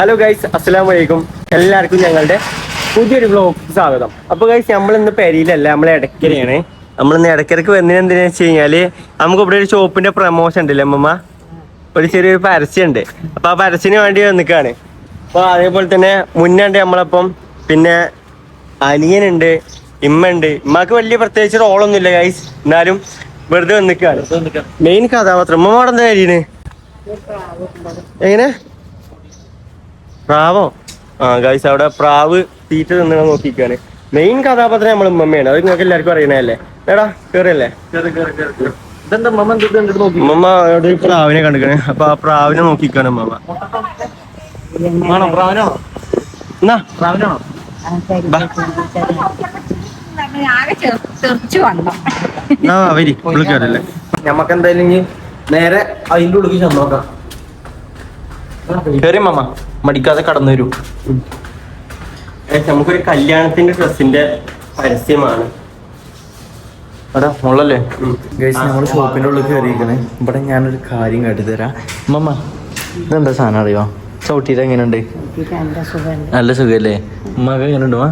Hello guys അസ്സലാം വലൈക്കും എല്ലാവർക്കും ഞങ്ങളുടെ പുതിയൊരു ബ്ലോഗ് സ്വാഗതം. അപ്പോൾ ഗൈസ് നമ്മൾ ഇന്ന് പെരിയിലല്ല നമ്മൾ ഇടയ്ക്കരയാണ് നമ്മൾ ഇന്ന് ഇടയ്ക്കരക്ക് വന്നതിന് എന്തിനാ വെച്ച് കഴിഞ്ഞാൽ നമുക്ക് ഇവിടെ ഒരു ഷോപ്പിന്റെ പ്രൊമോഷൻ ഉണ്ടല്ലേ അമ്മമ്മ? ഒരു ചെറിയൊരു പരസ്യം ഉണ്ട് അപ്പൊ ആ പരസ്യത്തിന് വേണ്ടി വന്നിക്കാണ്. അപ്പോൾ അതേപോലെ തന്നെ മുന്നുണ്ട് നമ്മളപ്പം പിന്നെ അനിയനുണ്ട് ഇമ്മ ഉണ്ട് ഇമ്മക്ക് വലിയ പ്രത്യേകിച്ച് റോളൊന്നും ഇല്ല ഗൈസ് എന്നാലും വെറുതെ വന്നിക്കാണ്. മെയിൻ കഥാപാത്രം. ഉമ്മ കാര്യണ് എങ്ങനെ? പ്രാവോ? ആ ഗൈസ് അവിടെ പ്രാവ് തീറ്റ നിന്ന് നോക്കിക്കാണ് മെയിൻ കഥാപാത്രം നമ്മൾ ഉമ്മമ്മയാണ്. അത് നിങ്ങൾക്ക് എല്ലാവർക്കും അറിയണല്ലേ എടാ കേറിയല്ലേ? ഉമ്മമ്മ അവിടെ ഒരു പ്രാവിനെ കണ്ടിക്കണേ അപ്പൊ ആ പ്രാവിനെ നോക്കിക്കാണ് ഉമ്മമ്മ. ഞമ്മക്ക് എന്തായാലും നേരെ അതിന്റെ ഉള്ളിൽ ചെന്ന് കേറി മാമ. മടിക്കാതെ കടന്നു വരൂ. നമുക്കൊരു കല്യാണത്തിന്റെ ഡ്രസ്സിന്റെ പരസ്യമാണ്. മുള്ളല്ലേ ഗൈസ് നമ്മൾ ഷോപ്പിന്റെ ഉള്ളിൽ കയറിയിരിക്കണേ ഇവിടെ ഞാനൊരു കാര്യം കാട്ടിത്തരാം. മമ്മ ഇതെന്താ സാധനം അറിയോ? ചവിട്ടിയിട്ട് എങ്ങനെയുണ്ട്? നല്ല സുഖല്ലേ ഉമ്മക്ക് എങ്ങനെയുണ്ട് മാ?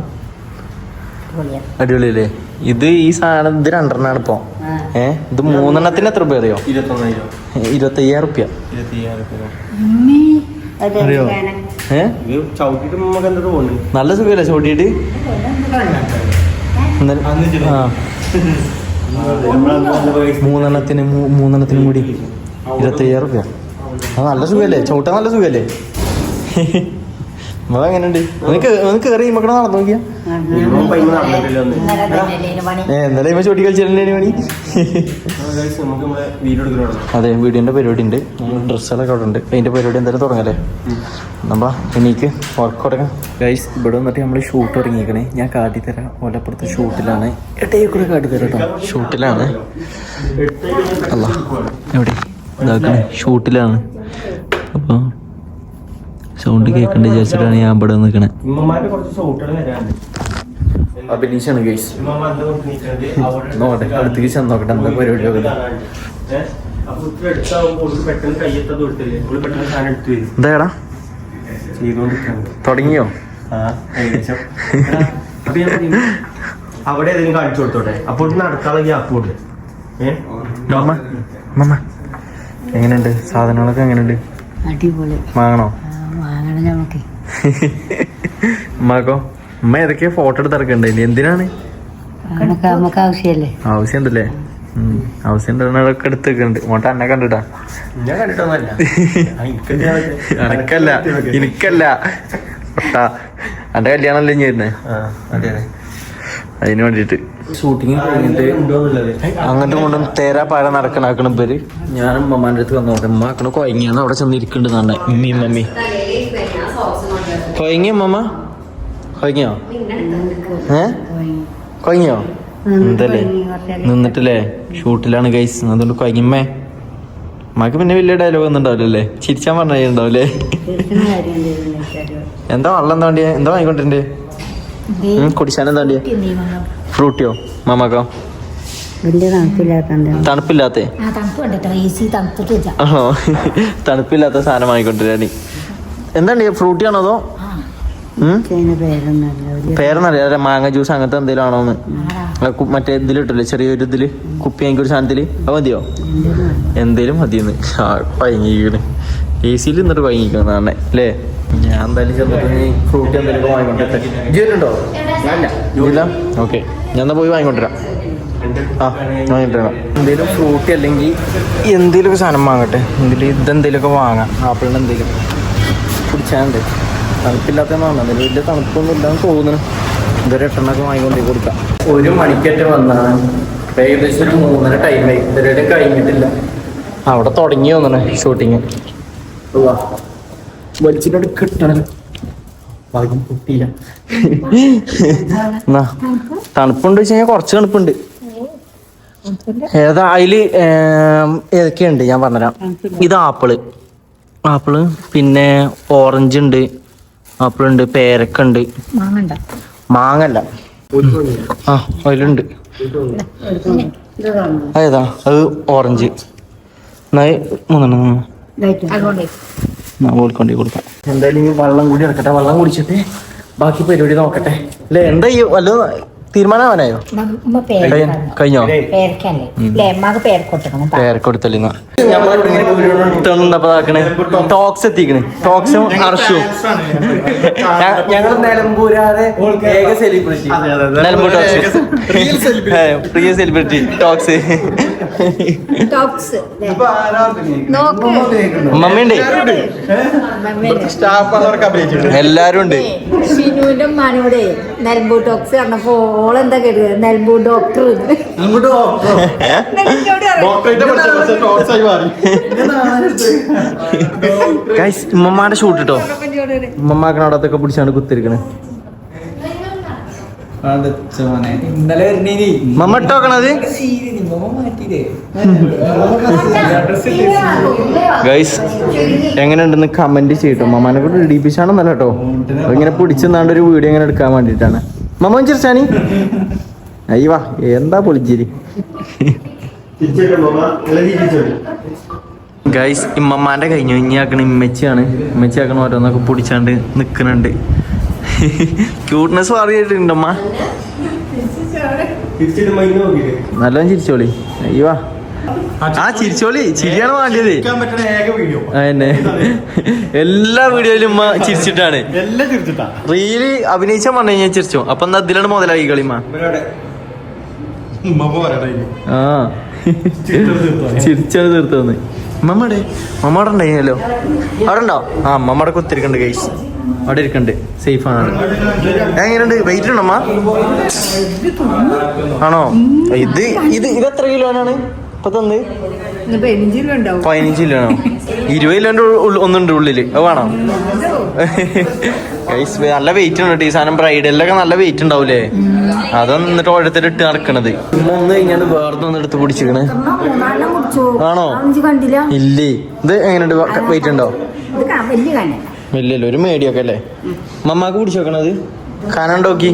അടിപൊളിയല്ലേ? ഇത് ഈ സാധനം ഇത് രണ്ടെണ്ണാണ് ഇപ്പൊ. ഏ? ഇത് മൂന്നെണ്ണത്തിന് എത്ര രൂപ അറിയോ ഇരുപത്തി ഇരുപത്തയ്യായിരം റുപ്യ. അറിയോ? ഏ? ചവിട്ടിട്ട് നല്ല സുഖല്ലേ ചവിട്ടിയിട്ട്? ആ മൂന്നെണ്ണത്തിന് മൂന്നെണ്ണത്തിനും കൂടി കൂടി ഇരുപത്തയ്യായിരം റുപ്യ. ആ നല്ല സുഖല്ലേ? ചവിട്ടാൻ നല്ല സുഖല്ലേ? മഴ എങ്ങനെയുണ്ട് നിനക്ക് നിനക്ക് കയറി മക്കളെ നടന്നു നോക്കിയാ. ഇന്നലെ ഇവ ചോട്ടി കളിച്ചില്ലേ പണി. അതെ വീടിന്റെ പരിപാടി ഉണ്ട്. ഡ്രസ്സുകളൊക്കെ അവിടെ ഉണ്ട്. അതിന്റെ പരിപാടി എന്തായാലും തുടങ്ങല്ലേ? നമ്മ എനിക്ക് വർക്ക് തുടങ്ങാം. ഗൈസ് ഇവിടെ വന്നിട്ട് നമ്മൾ ഷൂട്ട് തുടങ്ങിയേക്കണേ. ഞാൻ കാട്ടി തരാം. ഓലപ്പുറത്ത് ഷൂട്ടിലാണ് എട്ടേ കൂടെ കാട്ടിത്തരാം കേട്ടോ ഷൂട്ടിലാണ് അല്ല എവിടെ? ഇതാക്കണേ. ഷൂട്ടിലാണ് അപ്പോൾ സൗണ്ട് കേൾക്കണ്ട വിചാരിച്ചിട്ടാണ് ഞാൻ ഇവിടെ നിൽക്കണേ അഭിനീഷാണ് ഗൈസ്? നോക്കട്ടെ അടുത്തേക്ക് ചെന്ന് എന്താ പരിപാടി എന്താടാ തുടങ്ങിയോ? അവിടെ ഏതെങ്കിലും കാണിച്ചു കൊടുത്തോട്ടെ? അപ്പോൾ നടക്കാനുള്ള ഗ്യാപ്പ് കൊടു ഏഹ് മമ്മ മമ്മ എങ്ങനെയുണ്ട്? സാധനങ്ങളൊക്കെ എങ്ങനെയുണ്ട്? അടിപൊളി. വാങ്ങണോ? വാങ്ങണം നമുക്ക് ഉമ്മാക്കോ ഉമ്മ ഏതൊക്കെയാ ഫോട്ടോ എടുത്തിറക്കണ്ടേ ഇനി എന്തിനാണ്? നമുക്ക് നമുക്ക് ആവശ്യമല്ലേ ആവശ്യം ഉണ്ടല്ലേ ഉം. ആവശ്യം ഉണ്ടെന്നൊക്കെ എടുത്ത് മോട്ട എന്നെ കണ്ടിട്ടാ. ഞാൻ കണ്ടിട്ടൊന്നല്ല എനിക്കല്ല. എന്റെ അതിന് വേണ്ടിട്ട് ഷൂട്ടിങ് കഴിഞ്ഞിട്ട് അങ്ങോട്ടും ഇങ്ങോട്ടും തേരാ പാര നടക്കണാക്കണം പേര് ഞാനും ഉമ്മമാന്റെ അടുത്ത് വന്നു നോട്ടെ ഉമ്മ ആക്കണ കൊയങ്ങിയാണ് അവിടെ ചെന്നിരിക്കുന്നുണ്ട് ഉമ്മി മമ്മി കൊയങ്ങിയോ ഉമ്മ കൊയങ്ങിയോ ഏ? കൊയങ്ങിയോ എന്തല്ലേ നിന്നിട്ടില്ലേ? ഷൂട്ടിലാണ് ഗൈസ് അതുകൊണ്ട് കൊയങ്ങിമ്മേ ഉമ്മക്ക് പിന്നെ വലിയ ഡയലോഗ് ഒന്നും ഉണ്ടാവില്ലല്ലേ? ചിരിച്ചാൻ പറഞ്ഞുണ്ടാവില്ലേ എന്താ വെള്ളം എന്താ വേണ്ടിയ? എന്താ വാങ്ങിക്കൊണ്ടിരണ്ടേ കുടിച്ചാൻ എന്താ വേണ്ടിയ? ഫ്രൂട്ടിയോ? മാമാക്കോ തണുപ്പില്ലാത്തേ തണുപ്പില്ലാത്ത? സാധനം വാങ്ങിക്കൊണ്ടിരാനി എന്താണ് ഫ്രൂട്ടി ആണോ അതോ? പേരെന്നറിയാം മാങ്ങ ജ്യൂസ് അങ്ങനത്തെ എന്തെങ്കിലും ആണോന്ന് ആ കു- മറ്റേ ഇതിലിട്ടില്ലേ ചെറിയൊരു ഇതിൽ കുപ്പി എനിക്ക് ഒരു സാധനത്തിൽ അത് മതിയോ? എന്തേലും മതിയെന്ന്. പയങ്ങിക്കണ് എ സിയിൽ നിന്നിട്ട് പയങ്ങിക്കണം നാണെ അല്ലേ? ഞാൻ എന്തായാലും ചെന്നിട്ട് ഫ്രൂട്ടി എന്തെങ്കിലും വാങ്ങിക്കൊണ്ടിട്ടെ ജില്ലുണ്ടോ ഇല്ല? ഓക്കെ. ഞാൻ എന്നാ പോയി വാങ്ങിക്കൊണ്ടിരാം ആ എന്തേലും ഫ്രൂട്ടി അല്ലെങ്കിൽ എന്തേലും ഒരു സാധനം വാങ്ങട്ടെ. എന്തെങ്കിലും ഇതെന്തേലും ഒക്കെ വാങ്ങാം. ആപ്പിളിന് എന്തെങ്കിലും. കുടിച്ചാണ്ട് തണുപ്പില്ലാത്ത വാങ്ങാം വലിയ തണുപ്പൊന്നും ഇല്ലാന്ന് തോന്നുന്നു. ഇതൊരു എട്ടെണ്ണൊക്കെ വാങ്ങിക്കൊണ്ടേ കൊടുക്കാം. ഒരു മണിക്കറ്റ് വന്നാണ്. ഏകദേശം ഒരു മൂന്നര ടൈമായി ഇതുവരെ കഴിഞ്ഞിട്ടില്ല. അവിടെ തുടങ്ങി വന്നു ഷൂട്ടിങ് വലിച്ചിട്ട് കിട്ടണം. ഭാഗ്യം തണുപ്പുണ്ട് വെച്ച് കഴിഞ്ഞാൽ കുറച്ച് തണുപ്പുണ്ട്. ഏതാ അതിൽ ഏതൊക്കെയുണ്ട്? ഞാൻ പറഞ്ഞുതരാം. ഇത് ആപ്പിൾ. ആപ്പിൾ പിന്നെ ഓറഞ്ച് ഉണ്ട് ആപ്പിൾ ഉണ്ട് പേരക്ക ഉണ്ട് മാങ്ങണ്ട. മാങ്ങല്ല. ആ അതിലുണ്ട്. അതേതാ അത് ഓറഞ്ച് എന്നാ മൂന്നെണ്ണം. കൊടുക്കാം. എന്തായാലും വെള്ളം കൂടി ഇറക്കട്ടെ വെള്ളം കുടിച്ചിട്ട് ബാക്കി പരിപാടി നോക്കട്ടെ. അല്ലെ? എന്താ ഈ വല്ല തീരുമാനമാനായോ കഴിഞ്ഞോ? പേരക്കല്ലേ. അല്ലേ ഉമ്മക്ക് പേരക്കൊട്ടണം പേരക്കൊടുത്തല്ലേ ടോക്സ് എത്തിക്കണ്. ടോക്സും അർഷും. ഞങ്ങൾ നിലമ്പൂരാതെ ഏക സെലിബ്രിറ്റി നിലമ്പൂർ ടോക്സ് പ്രിയ സെലിബ്രിറ്റി ടോക്സ് എല്ലാരും ഉണ്ട് ഷിനുവിന്റെ ഉമ്മാനോടെ നിലമ്പൂർ ടോക്സ് പറഞ്ഞപ്പോ ഓളെന്താ കേട്ടത് നെൽബൂ ഡോക്ടർ ഉമ്മമാടെ ഷൂട്ട് കേട്ടോ ഉമ്മമാക്കണ അവിടത്തൊക്കെ പിടിച്ചാണ് കുത്തിരിക്കണേ. ഗൈസ് എങ്ങനെയുണ്ടെന്ന് കമന്റ് ചെയ്യട്ടോ മമ്മാനെ കൂടെ ഇടിപ്പിച്ചാണെന്നല്ല കേട്ടോ ഇങ്ങനെ പിടിച്ചെന്നാണ്ട് ഒരു വീഡിയോ ഇങ്ങനെ എടുക്കാൻ വേണ്ടിട്ടാണ് മമ്മൻ ചിരിച്ചാനി അയ്യവാ എന്താ പൊളിച്ചിരി ഗൈസ് ഇമ്മമാന്റെ കഴിഞ്ഞു. ഇനി ആക്കണ ഇമ്മച്ചിയാണ്. ഇമ്മച്ചി ആക്കണ ഓരോന്നൊക്കെ പൊടിച്ചാണ്ട് നിക്കണുണ്ട്. ക്യൂട്ട്നെസ് പറയുന്നുണ്ടമ്മ അമ്മ നല്ലോണം ചിരിച്ചോളി. അയ്യവാ ആ ചിരിച്ചോളി. ചിരിയാണ് വേണ്ടത് അതന്നെ എല്ലാ വീഡിയോയിലും ഉമ്മ ചിരിച്ചിട്ടാണ്. റീൽ അഭിനയിച്ചാൽ പറഞ്ഞു കഴിഞ്ഞാൽ ചിരിച്ചോ. അപ്പൊ എന്നാ ഇതിലാണ് മുതലായി കളിമ്മ ആ. ചിരിച്ചാണ് തീർത്തന്ന് മമ്മടെ മമ്മടെ ഉണ്ടായിരുന്നല്ലോ. അവിടെ ഉണ്ടോ? ആ മമ്മടെ കുത്തിരിക്കണ്ട് ഗൈസ് അവിടെ ഇരിക്കണ്ട് സേഫ് ആണ്. എങ്ങനെയുണ്ട്? വെയിറ്റ് ഉണ്ടമ്മ ആണോ? ഇത് ഇത് ഇത് എത്ര കിലോ ആണ് ഇപ്പൊ തന്ന്? പതിനഞ്ച് കിലോ ആണോ? ഇരുപത് കിലോന്റെ ഉള്ളിൽ- ഒന്നുണ്ട് ഉള്ളിൽ. അത് വേണോ? നല്ല വെയിറ്റ് ഉണ്ട്? ഈ സാധനം ബ്രൈഡലിലൊക്കെ നല്ല വെയിറ്റ് ഉണ്ടാവൂലേ? അതൊന്നും എന്നിട്ട് ഓരോരുത്തർ ഇട്ട് നടക്കണത്. ഒന്ന് കഴിഞ്ഞാൽ വേറെ ഒന്ന് എടുത്ത് പിടിച്ചിക്കണ് ആണോ? ഇല്ലേ? ഇത് എങ്ങനെയുണ്ട്? വെയിറ്റ് ഉണ്ടോ? ഇത് ക- വലിയ കണ്ണ ഇല്ലല്ലോ ഒരു മേടിയൊക്കെ അല്ലേ? മമ്മാക്ക് പിടിച്ചു വെക്കണത്? കാനുണ്ടോക്കി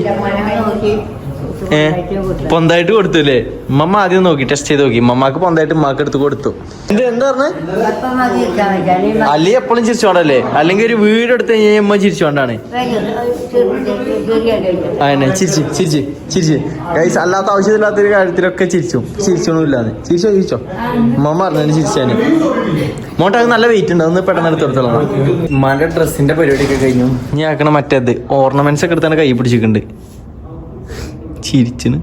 പൊന്തായിട്ട് കൊടുത്തു അല്ലേ മമ്മ ആദ്യം നോക്കി ടെസ്റ്റ് ചെയ്ത് നോക്കി. മമ്മാക്ക് പൊന്തായിട്ട് ഉമ്മാക്ക് എടുത്ത് കൊടുത്തു. ഇത് എന്താ പറഞ്ഞത് അല്ലി എപ്പോഴും ചിരിച്ചോണ്ടല്ലേ? അല്ലെങ്കിൽ ഒരു വീട് എടുത്ത് കഴിഞ്ഞാൽ ഉമ്മ ചിരിച്ചോണ്ടാണ്. അതന്നെ ചിരിച്ച് ചിരിച്ച് ചിരിച്ച്. കൈസ് അല്ലാത്ത ആവശ്യമില്ലാത്തൊരു കാര്യത്തിലൊക്കെ ചിരിച്ചു. ചിരിച്ചൊന്നുമില്ലാന്ന് ചിരിച്ചോ ചിരിച്ചോ? ഉമ്മ പറഞ്ഞു ചിരിച്ചാന്. മോട്ടാക്ക് നല്ല വെയിറ്റ് ഉണ്ട്. അതൊന്ന് പെട്ടെന്ന് എടുത്ത് കൊടുത്തോളാം. ഉമ്മാന്റെ ഡ്രസ്സിന്റെ പരിപാടിയൊക്കെ കഴിഞ്ഞു. ഞാൻ ആക്കണ മറ്റേത്. ഓർണമെന്റ്സ് ഒക്കെ എടുത്താണ് കൈ പിടിച്ചിട്ടുണ്ട്. ചിരിച്ചിന്.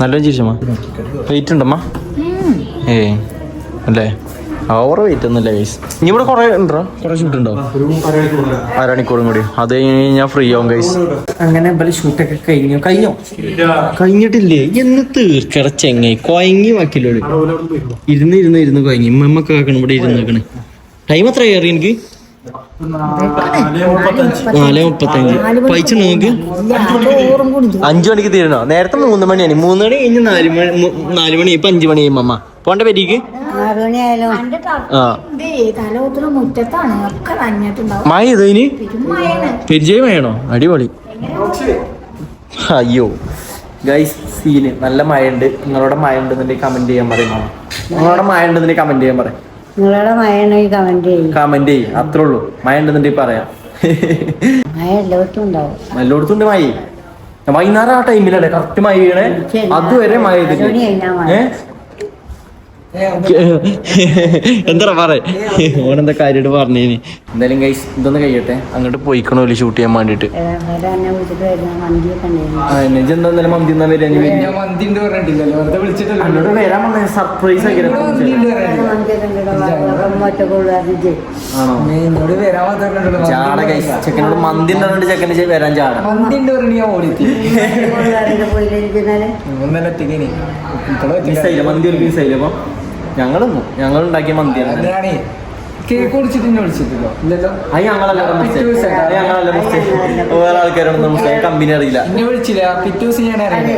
നല്ലോണം ചിരിച്ചമ്മ. വെയിറ്റ് ഉണ്ടമ്മ? ഏ അല്ലേ? ഓവർ വെയിറ്റ് ഒന്നുമില്ല ഗൈസ് ഇനി ഇവിടെ കുറെ ഉണ്ടോ? കുറെ ഷൂട്ട് ഉണ്ടോ? അരമണിക്കൂറും കൂടി. അത് കഴിഞ്ഞ് ഞാൻ ഫ്രീ ആവും ഗൈസ് അങ്ങനെ ഇവർ ഷൂട്ടൊക്കെ കഴിഞ്ഞു. കഴിഞ്ഞോ? കഴിഞ്ഞിട്ടില്ലേ? എന്ന് തീർക്കട ചെങ്ങായി. കൊയങ്ങി വാക്കില്ലോട് ഇരുന്ന് ഇരുന്ന് ഇരുന്ന് കൊയങ്ങി. ഉമ്മക്ക് ആക്കണം ഇവിടെ ഇരുന്ന് നിൽക്കണ് ടൈം എത്ര കയറി എനിക്ക്? നാല് മുപ്പത്തഞ്ച്. അഞ്ചു മണിക്ക് തീരണോ? നേരത്തെ മൂന്ന് മണിയാണ്. മൂന്ന് മണി കഴിഞ്ഞ് നാല് മണി നാല് മണി ഇപ്പൊ അഞ്ചു മണി കഴിയും അമ്മ പോണ്ട പെരിക്ക്. മഴ ഇതോ ഇനി? പെരിചയം വേണോ അടിപൊളി. അയ്യോ. ഗൈസ് സീന് നല്ല മഴ ഉണ്ട് നിങ്ങളോട് മഴ ഉണ്ടെന്നുണ്ടെങ്കിൽ കമന്റ് ചെയ്യാൻ പറയും നിങ്ങളോട് മഴ ഉണ്ടെന്നുണ്ടെങ്കിൽ കമന്റ് ചെയ്യാൻ പറയും. നിങ്ങളുടെ മഴയാണെങ്കിൽ കമന്റ് ചെയ്യും. കമന്റ് ചെയ്യും. അത്രേ ഉള്ളൂ. മഴ ഉണ്ടെന്നുണ്ടെങ്കിൽ പറയാം. മഴ എല്ലായിടത്തും ഉണ്ടാവും. എല്ലായിടത്തും ഉണ്ട് മായി വൈകുന്നേരം ആ ടൈമിലല്ലേ കറക്റ്റ് മഴ വീണേ അതുവരെ മഴ ഏഹ്. എന്താ പറ ഓനെന്താ കാര്യമായിട്ട് പറഞ്ഞേന്? എന്തായാലും കൈസ് ഇതൊന്ന് കഴിയട്ടെ. അങ്ങോട്ട് പോയിക്കണോ ഷൂട്ട് ചെയ്യാൻ വേണ്ടിട്ട് പറഞ്ഞ സർപ്രൈസ് ചാട കൈസ് ചെക്കനോട് മന്തി ഉണ്ടെന്നുണ്ട് ചെക്കന് വരാൻ ചാട. മന്തി പറഞ്ഞു മന്തി ഒരു മിസ്സായില്ല അപ്പൊ ഞങ്ങളൊന്നും ഞങ്ങൾ ഉണ്ടാക്കിയ മന്തിയാണ് കേക്ക് കുടിച്ചിട്ട് എന്നെ വിളിച്ചിട്ടില്ലോ? ഇല്ലല്ലോ? അത് ഞങ്ങളല്ല വേറെ ആൾക്കാരോടൊന്നും മനസ്സിലായി കമ്പനി അറിയില്ല. എന്നെ വിളിച്ചില്ല? പിറ്റേ ദിവസം ഞാൻ അതെ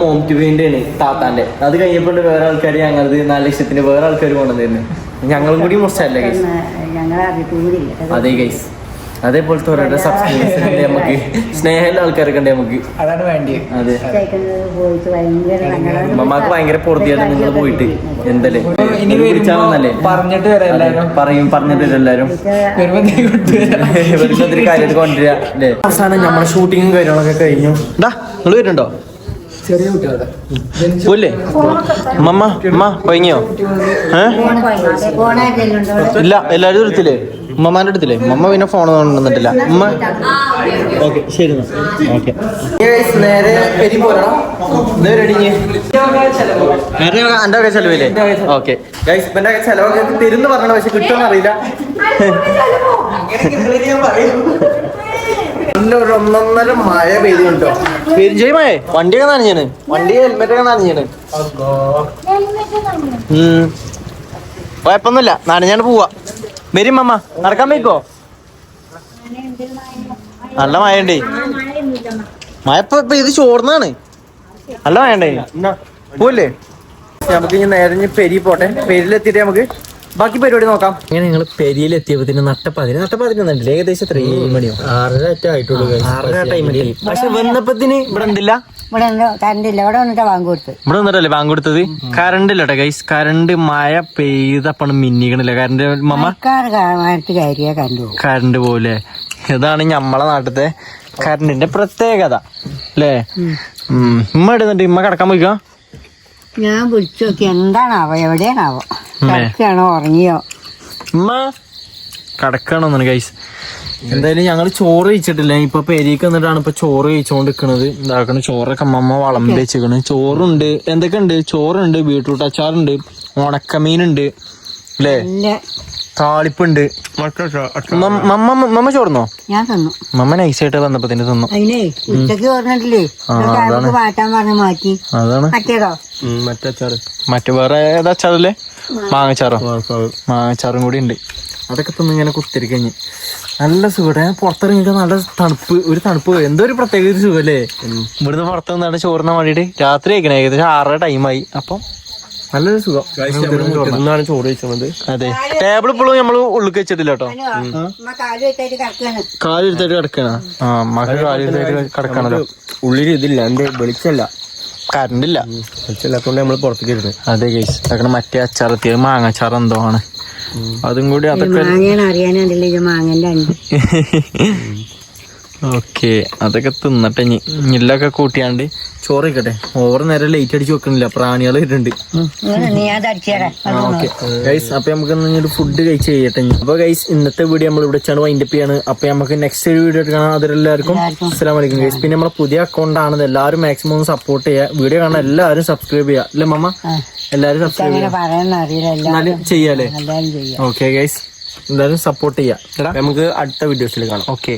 മോം ആണ് താത്താന്റെ. അത് കഴിഞ്ഞപ്പോൾ വേറെ ആൾക്കാർ ഞങ്ങളത് നാല് ലക്ഷത്തിന് വേറെ ആൾക്കാർ കൊണ്ടുവന്നിരുന്നു. ഞങ്ങളും കൂടി മുറിച്ചല്ലേ ഗൈസ് അതെ ഗൈസ് അതേപോലത്തെ ഓരോരുടെ സബ്സ്ക്രൈബേഴ്സ് ഉണ്ട് നമുക്ക് സ്നേഹമുള്ള ആൾക്കാരൊക്കെ ഉണ്ട് നമുക്ക് അതാണ് വേണ്ടിയത് അതെ. മമ്മാക്ക് ഭയങ്കര പൊറുതിയാണ് നിങ്ങൾ പോയിട്ട്. എന്തല്ലേ? പറഞ്ഞിട്ട് വരാം എല്ലാരും. പറയും പറഞ്ഞിട്ട് എല്ലാരും. വരുമ്പോ കൊണ്ടുവരാം അവസാനം നമ്മുടെ ഷൂട്ടിങ്ങും കാര്യങ്ങളൊക്കെ കഴിഞ്ഞു. എന്താ നിങ്ങൾ വരുന്നുണ്ടോ? ചെറിയ കുട്ടികളുടെ. പോല്ലേ മമ്മ അമ്മ കൊയങ്ങിയോ ഏ? ഇല്ല എല്ലാരും എടുത്തില്ലേ? ഉമ്മമാരുടെ അടുത്തില്ലേ? മമ്മ പിന്നെ ഫോൺ കൊണ്ടുവന്നിട്ടില്ല. ഉമ്മ ഓക്കെ ശരി ഓക്കെ. നേരെ പെരി പോരണം. ഒക്കെ ചെലവില്ലേ? ഓക്കെ. ഗൈസ് ഇവന്റെ ചെലവൊക്കെ തരുന്ന് പറഞ്ഞ പക്ഷെ കിട്ടുമെന്ന് അറിയില്ല. നല്ല ഒരു ഒന്നൊന്നര മഴ പെയ്തുണ്ടോ വണ്ടിയൊക്കെ നനഞ്ഞാണ് വണ്ടി ഹെൽമെറ്റ് ഒക്കെ നനഞ്ഞാണ്. കുഴപ്പമൊന്നുമില്ല. നനഞ്ഞാണ് പോവാ. വരും അമ്മ നടക്കാൻ പോയിക്കോ? നല്ല മഴ ഉണ്ടേ മഴ ഇപ്പൊ ഇത് ചോർന്നാണ്. നല്ല മഴ ഉണ്ടേ പോവില്ലേ? നമുക്ക് ഇനി നേരെ പെരി പോട്ടെ. പെരിലെത്തിയിട്ട് നമുക്ക് ബാക്കി പരിപാടി നോക്കാം. അങ്ങനെ ഞങ്ങൾ പെരിയിൽ എത്തിയപ്പോ തന്നെ നട്ടപ്പതിന് നട്ടപ്പതിന് വന്നിട്ടില്ല ഏകദേശം എത്ര? ഏഴ് മണിയോ? ആറര ആയിട്ടുള്ളൂ ആറര ടൈമിൽ പക്ഷെ വന്നപ്പത്തിന് ഇവിടെ എന്തില്ല? ഇവിടെ ഇല്ല ഇവിടെ വന്നിട്ട് വാങ്ങി കൊടുത്ത് ഇവിടെ വന്നിട്ടല്ലേ ബാങ്ക് കൊടുത്തത്? കറണ്ട് ഇല്ല ഗൈസ് കറണ്ട് മഴ പെയ്തപ്പാണ് മിന്നിക്കണില്ല. കറണ്ട് മമ്മ? കറണ്ട് പോലെ ഇതാണ് ഞമ്മളെ നാട്ടിലത്തെ കറണ്ടിന്റെ പ്രത്യേകത. അല്ലേ. ഉമ്മ ഇടുന്നുണ്ട് ഉമ്മ കിടക്കാൻ പോയിക്കോ? ഞാൻ വിളിച്ചു നോക്കി. എന്താണാവോ? എവിടെയാണാവോ. കിടക്കുകയാണോ ഉറങ്ങിയോ? ഉമ്മ. കിടക്കണമെന്നാണ് ഗൈസ് എന്തായാലും ഞങ്ങൾ ചോറ് കഴിച്ചിട്ടില്ല. ഇപ്പൊ പെരീക്ക് വന്നിട്ടാണ് ഇപ്പൊ ചോറ് കഴിച്ചോണ്ട് നിക്കണത് ഇതാക്കണ ചോറൊക്കെ അമ്മമ്മ വളമ്പി വെച്ചിരിക്കണ്. ചോറുണ്ട്. എന്തൊക്കെ ഉണ്ട് ചോറുണ്ട് ബീട്രൂട്ട് അച്ചാറുണ്ട് ഉണക്കമീനുണ്ട്. അല്ലേ? താളിപ്പുണ്ട്. മമ്മ മമ്മ- മമ്മ ചോർന്നോ ഞാൻ തന്നു. മമ്മ നൈസായിട്ട് വന്നപ്പോ തന്നെ തിന്നു. അതിനേ ഉച്ചയ്ക്ക് പറഞ്ഞിട്ടില്ലേ? നമുക്ക് മാറ്റാൻ പറഞ്ഞു മാറ്റി. അതാണ്. മറ്റേതോ? മറ്റു വേറെ ഏതാ അച്ചാറല്ലേ? മാങ്ങച്ചാറോ? മാങ്ങച്ചാറും കൂടി ഉണ്ട്. അതൊക്കെ തിന്ന് ഇങ്ങനെ കുത്തിരിക്കഞ്ഞ് നല്ല സുഖം. ഞാൻ പുറത്തിറങ്ങിയിട്ട് നല്ല തണുപ്പ് ഒരു തണുപ്പ്. എന്തോ ഒരു പ്രത്യേക ഒരു സുഖല്ലേ ഇവിടുന്ന് പുറത്തു നിന്നാണ് ചോറിനാൻ വേണ്ടിട്ട് രാത്രി കഴിക്കണേ. ഏകദേശം ആറര ടൈമായി അപ്പം നല്ലൊരു സുഖം. ഇന്നാണ് ചോറ് കഴിച്ചത്. അതെ. ടേബിൾ ഇപ്പോഴും നമ്മൾ ഉള്ളിൽ വെച്ചിട്ടില്ല കേട്ടോ കാലെടുത്തായിട്ട് കിടക്കണ. ആ മകൾ കാലെടുത്തായിട്ട് കിടക്കണല്ലോ ഉള്ളിൽ ഇതില്ല എന്റെ വെളിച്ചല്ല. കറണ്ട് ഇല്ല വെളിച്ചല്ലാത്തോണ്ട് നമ്മൾ പുറത്തേക്ക് ഇരുന്നത് അതെ കേസ് അതൊക്കെ മറ്റേ അച്ചാറത്തിയത് മാങ്ങാച്ചാർ എന്തോ ആണ്. അതും കൂടി അതൊക്കെ അറിയാനുണ്ടല്ലോ മാങ്ങന്റെ ഓക്കെ അതൊക്കെ തിന്നട്ടെ ഇനി. ഞെല്ലൊക്കെ കൂട്ടിയാണ്ട് ചോറ് വെക്കട്ടെ ഓവർ നേരം ലൈറ്റ് അടിച്ച് വെക്കണില്ല. പ്രാണികൾ വരുന്നുണ്ട്. അടിച്ചേരാ. ഓക്കെ. ഗൈസ് അപ്പൊ നമുക്ക് ഒരു ഫുഡ് കഴിച്ച് കഴിയട്ടെ. അപ്പൊ ഗൈസ് ഇന്നത്തെ വീഡിയോ നമ്മൾ ഇവിടെ വെച്ചാണ് വൈൻഡപ്പ് ചെയ്യാണ്. അപ്പൊ നമുക്ക് നെക്സ്റ്റ് ഒരു വീഡിയോ കാണാം. അതിലെല്ലാവർക്കും അസ്സലാം വലൈക്കും ഗൈസ് പിന്നെ നമ്മളെ പുതിയ അക്കൗണ്ട് ആണ് എല്ലാവരും മാക്സിമം സപ്പോർട്ട് ചെയ്യുക വീഡിയോ കാണാൻ എല്ലാവരും സബ്സ്ക്രൈബ് ചെയ്യുക അല്ലേ മമ്മ എല്ലാവരും സബ്സ്ക്രൈബ് ചെയ്യുക ചെയ്യാല്ലേ ചെയ്യാം. ഓക്കെ ഗൈസ് എന്തായാലും സപ്പോർട്ട് ചെയ്യാം നമുക്ക് അടുത്ത വീഡിയോസിൽ കാണാം. ഓക്കെ